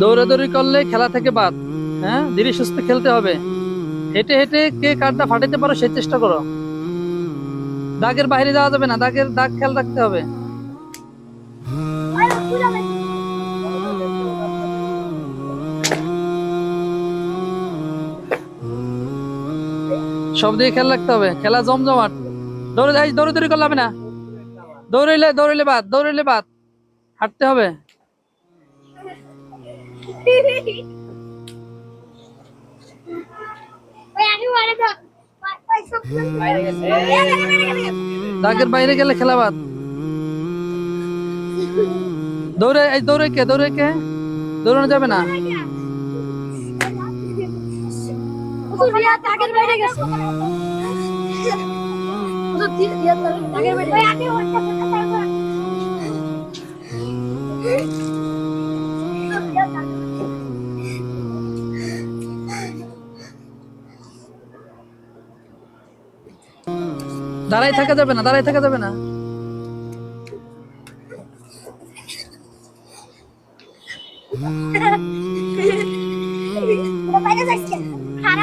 দৌড়াদৌড়ি করলে খেলা থেকে বাদ হ্যাঁ? ধীরে সুস্থে খেলতে হবে। হেঁটে হেঁটে কে কার্ডটা ফাটাতে পারো সেই চেষ্টা করো। দাগের বাইরে যাওয়া যাবে না, দাগের দাগ খেয়াল রাখতে হবে। সব দিকে খেয়াল রাখতে হবে, খেলা জমজমাট। দৌড়ে যাই দৌড়ে দৌড়ি করলে হবে না। দৌড়াইলে দৌড়াইলে বাদ দৌড়াইলে বাদ। হাঁটতে হবে। দাগের বাইরে গেলে খেলা বাদ দৌড়ে এই দৌড়ে কে দৌড়ে কে দৌড়ানো যাবে না দাঁড়াই থাকা যাবে না দাঁড়াই থাকা যাবে না।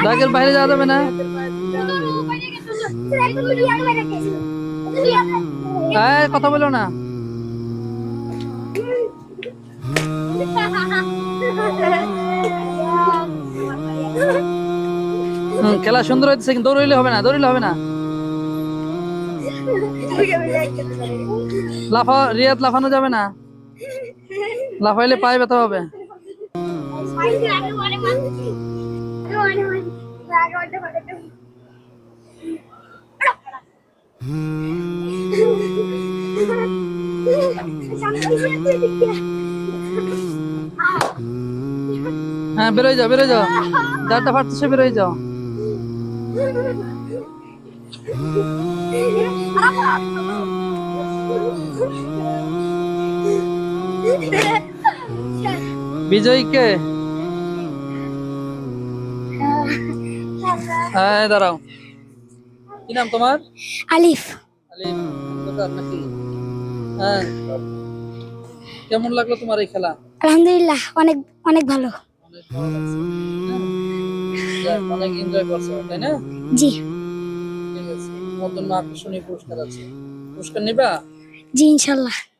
দাগের বাইরে যাওয়া যাবে না। কথা বলো না। খেলা সুন্দর হচ্ছে কিন্তু দৌড়ইলে হবে না দৌড়ইলে হবে না। লাফা, রিয়াদ লাফানো যাবে না? লাফাইলে পায়ে ব্যথা হবে। হ্যাঁ বেরোয় যাও বেরোয় যাও। যারটা ফাটছে বেরোয় যাও। বিজয় কে হ্যাঁ দাঁড়াও। কি নাম তোমার? আলিফ। নাকি? হ্যাঁ। কেমন লাগল তোমার এই খেলা? আলহামদুলিল্লাহ অনেক অনেক ভালো। অনেক লাগছে। হ্যাঁ? অনেক এনজয় করছ তাই না? জি। জন্য আকর্ষণীয় পুরস্কার আছে। পুরস্কার নিবা? জি ইনশাল্লাহ।